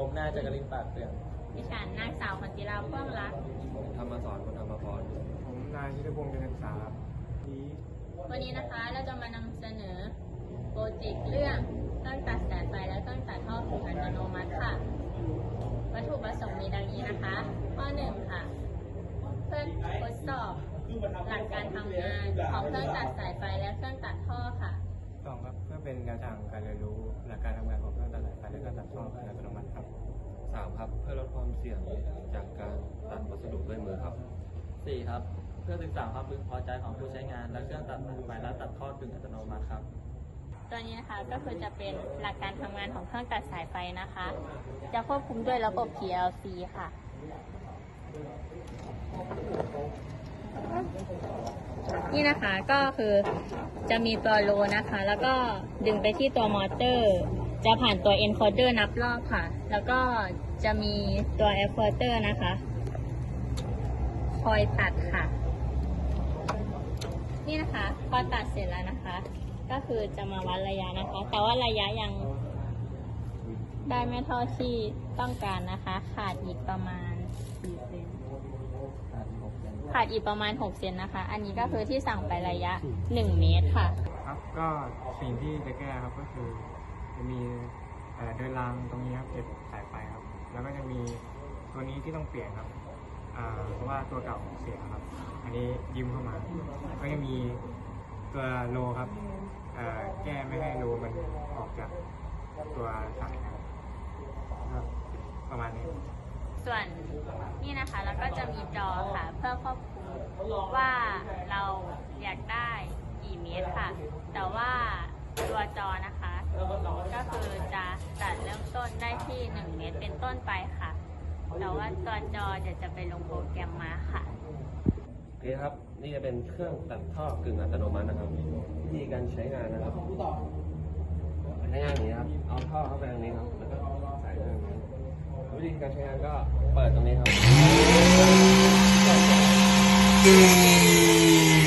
ผมนายจักรินปากเปลืองดิฉันนางสาวขวัญจิราพ่วงรัก ผมธรรมสอนคนธรรมพรผมนายชิตพงศ์เจริญสาครับนี้วันนี้นะคะเราจะมานำเสนอโปรเจกต์เรื่องเครื่องตัดสายไฟและเครื่องตัดท่อผงอัตโนมัติค่ะ วัตถุประสงค์มีดังนี้นะคะ ข้อหนึ่งค่ะ เพื่อทดสอบหลักการทำงานของเครื่องตัดสายไฟและเครื่องตัดท่อค่ะ สองครับเพื่อเป็นแนวทางการเรียนรู้หลักการทำงานของเครื่องตัดสายไฟและการตัดท่ออัตโน มัติครับสามครับ เพื่อลดความเสี่ยงจากการตัดวัสดุด้วยมือครับสี่ครับ เพื่อศึกษาความพึงพอใจของผู้ใช้งาน และเครื่องตัดสายไฟและตัดท่อกึ่งอัตโนมัติครับ ตัวนี้นะคะก็คือจะเป็นหลักการทำงานของเครื่องตัดสายไฟนะคะ จะควบคุมด้วยระบบ PLC ค่ะ นี่นะคะก็คือจะมีตัวโลนะคะ แล้วก็ดึงไปที่ตัวมอเตอร์ จะผ่านตัว encoder นับรอบค่ะ แล้วก็จะมีตัว apporter นะคะ คอยตัดค่ะ นี่นะคะพอตัดเสร็จแล้วนะคะ ก็คือจะมาวัดระยะนะคะ แต่ว่าระยะยังได้ไม่เท่าที่ต้องการนะคะ ขาดอีกประมาณกี่เซนขาดอีกประมาณ 6 เซนนะคะ อันนี้ก็คือที่สั่งไประยะ 1 เมตรค่ะ ครับ ก็สิ่งที่จะแก้ครับก็คือ จะมีเดินรางตรงนี้ครับเก็บสายไฟครับ แล้วก็จะมีตัวนี้ที่ต้องเปลี่ยนครับเพราะว่าตัวเก่าเสียครับ อันนี้ยืมเข้ามา ก็จะมีตัวโลครับแก้ไม่ให้โลมันออกจากตัวสายนะครับประมาณนี้ ส่วนนี่นะคะแล้วก็จะมีจอค่ะ เพื่อควบคุมว่าเราอยากได้กี่เมตรค่ะ แต่ว่าตัวจอนะคะ ก็คือจะตัดเริ่มต้นได้ที่ 1 เมตรเป็นต้นไปค่ะ แต่ว่าตัวจอเดี๋ยวจะไปลงโปรแกรมมาค่ะโอเคครับ นี่จะเป็นเครื่องตัดท่อกึ่งอัตโนมัตินะครับวิธีการใช้งานนะครับใช้งานอย่างนี้ครับ เอาท่อเข้าไปตรงนี้ครับ แล้วก็ใส่ตรงนี้วิธีการใช้งานก็เปิดตรงนี้ครับ